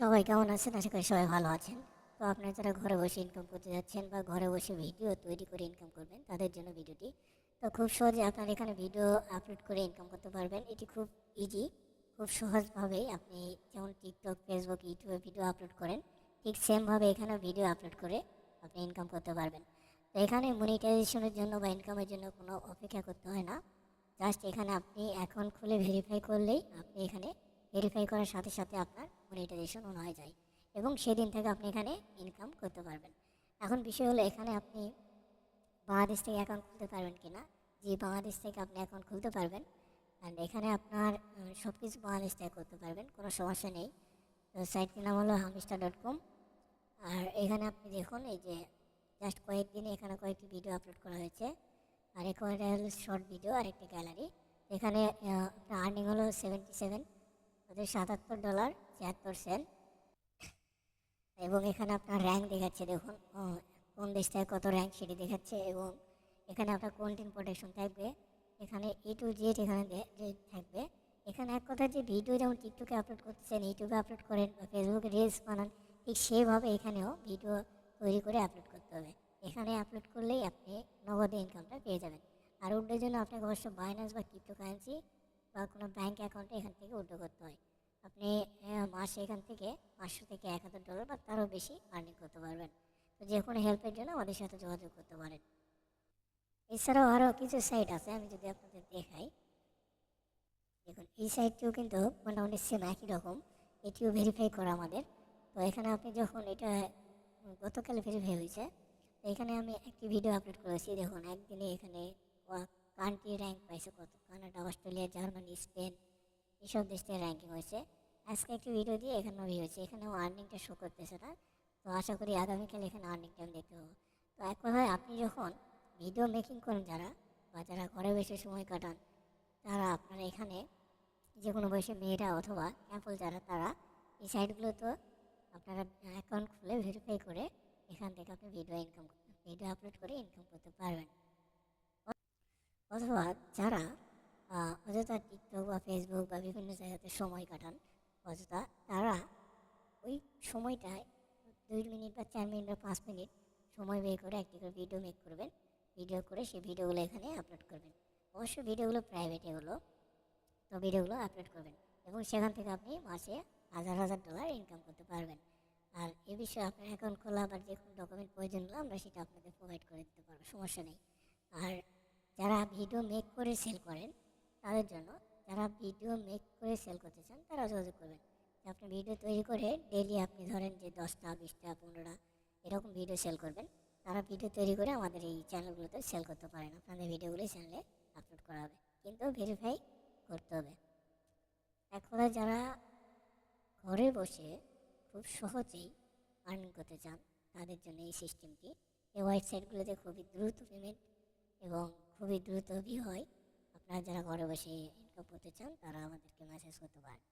সবাই কেমন আছেন? আশা করি সবাই ভালো আছেন। তো আপনারা যারা ঘরে বসে ইনকাম করতে যাচ্ছেন বা ঘরে বসে ভিডিও তৈরি করে ইনকাম করবেন, তাদের জন্য ভিডিওটি তো খুব সহজে আপনারা এখানে ভিডিও আপলোড করে ইনকাম করতে পারবেন। এটি খুব ইজি খুব সহজভাবেই আপনি যেমন টিকটক ফেসবুক ইউটিউবে ভিডিও আপলোড করেন, ঠিক সেমভাবে এখানে ভিডিও আপলোড করে আপনি ইনকাম করতে পারবেন। তো এখানে মনিটাইজেশনের জন্য বা ইনকামের জন্য কোনো অপেক্ষা করতে হয় না। জাস্ট এখানে আপনি অ্যাকাউন্ট খুলে ভেরিফাই করলেই আপনি এখানে ভেরিফাই করার সাথে সাথে আপনার মনিটাইজেশন অন হয়ে যায় এবং সেদিন থেকে আপনি এখানে ইনকাম করতে পারবেন। এখন বিষয় হলো এখানে আপনি বাংলাদেশ থেকে অ্যাকাউন্ট খুলতে পারবেন কি না যে বাংলাদেশ থেকে আপনি অ্যাকাউন্ট খুলতে পারবেন অ্যান্ড এখানে আপনার সব কিছু বাংলাদেশ থেকে করতে পারবেন, কোনো সমস্যা নেই। তো সাইটটির নাম হলো হামিস্টার ডট কম আর এখানে আপনি দেখুন এই যে জাস্ট কয়েকদিনে এখানে কয়েকটি ভিডিও আপলোড করা হয়েছে। আর একটা শর্ট ভিডিও আর একটা গ্যালারি এখানে আপনার আর্নিং হলো সেভেন্টি সেভেন ওদের সাতাত্তর ডলার, ছিয়াত্তর সেন্ট। এবং এখানে আপনার র্যাঙ্ক দেখাচ্ছে, দেখুন কোন দেশ থেকে কত র্যাঙ্ক সেটি দেখাচ্ছে এবং এখানে আপনার কন্টেন্ট প্রোটেকশন থাকবে, এখানে এ টু জেড এখানে থাকবে। এখানে এক কথা যে ভিডিও যেমন টিকটকে আপলোড করতেছেন ইউটিউবে আপলোড করেন বা ফেসবুকে রিলস বানান, ঠিক সেভাবে এখানেও ভিডিও তৈরি করে আপলোড করতে হবে। এখানে আপলোড করলেই আপনি নগদে ইনকামটা পেয়ে যাবেন। আর উড্ডোর জন্য আপনাকে অবশ্য বাইন্যান্স বা ক্রিপ্টোকারেন্সি বা কোনো ব্যাঙ্ক অ্যাকাউন্টে এখান থেকে উড্ডো করতে হয়। আপনি মাসে এখান থেকে পাঁচশো থেকে এক হাজার ডলার বা তারও বেশি আর্নিং করতে পারবেন। তো যে কোনো হেল্পের জন্য আমাদের সাথে যোগাযোগ করতে পারেন। এছাড়াও আরও কিছু সাইট আছে, আমি যদি আপনাদের দেখাই। দেখুন, এই সাইটটিও কিন্তু মোটামুটি সেম একই রকম। এটিও ভেরিফাই করা আমাদের। তো এখানে আপনি যখন এটা গতকাল ভেরিফাই হয়েছে, তো এখানে আমি একটি ভিডিও আপলোড করেছি। দেখুন, একদিনে এখানে কান্ট্রি র্যাঙ্ক পাইছে কত? কানাডা, অস্ট্রেলিয়া, জার্মানি, স্পেন, এইসব দেশ থেকে র্যাঙ্কিং হয়েছে। আজকে একটি ভিডিও দিয়ে এখানে ভিউ হয়েছে। এখানেও আর্নিংটা শো করতেছে না। তো আশা করি আগামীকাল এখানে আর্নিংটা আমি দেখতে পাবো। তো এক কথায় আপনি যখন ভিডিও মেকিং করেন যারা, বা যারা ঘরে বসে সময় কাটান, তারা আপনারা এখানে যে কোনো বয়সে মেয়েরা অথবা ক্যাম্পল যারা, তারা এই সাইটগুলো তো আপনারা অ্যাকাউন্ট খুলে ভেরিফাই করে এখান থেকে আপনি ভিডিও ইনকাম ভিডিও আপলোড করে ইনকাম করতে পারবেন। অথবা যারা অযথা টিকটক বা ফেসবুক বা বিভিন্ন জায়গাতে সময় কাটান, অযথা তারা ওই সময়টায় দুই মিনিট বা চার মিনিট বা পাঁচ মিনিট সময় বের করে একটি করে ভিডিও মেক করবেন। ভিডিও করে সেই ভিডিওগুলো এখানে আপলোড করবেন। অবশ্যই ভিডিওগুলো প্রাইভেট এগুলো তো ভিডিওগুলো আপলোড করবেন এবং সেখান থেকে আপনি মাসে হাজার হাজার ডলার ইনকাম করতে পারবেন। আর এ বিষয়ে আপনার অ্যাকাউন্ট খোলা বা যে কোনো ডকুমেন্ট প্রয়োজন হলে আমরা সেটা আপনাকে প্রোভাইড করে দিতে পারব, সমস্যা নেই। আর যারা ভিডিও মেক করে সেল করেন, তাদের জন্য যারা ভিডিও মেক করে সেল করতে চান, তারা যোগাযোগ করবেন। আপনি ভিডিও তৈরি করে ডেইলি আপনি ধরেন যে দশটা, বিশটা, পনেরোটা এরকম ভিডিও সেল করবেন, তারা ভিডিও তৈরি করে আমাদের এই চ্যানেলগুলোতে সেল করতে পারেন। আপনাদের ভিডিওগুলো চ্যানেলে আপলোড করা হবে। কিন্তু ভেরিফাই করতে হবে। এক যারা ঘরে বসে খুব সহজেই আর্নিং করতে চান, তাদের জন্য এই সিস্টেমটি এই ওয়েবসাইটগুলোতে খুবই দ্রুত পেমেন্ট এবং খুবই দ্রুত ভিউ হয়। আপনারা যারা ঘরে বসে ইনকাম করতে চান, তারা আমাদেরকে মেসেজ করতে পারেন।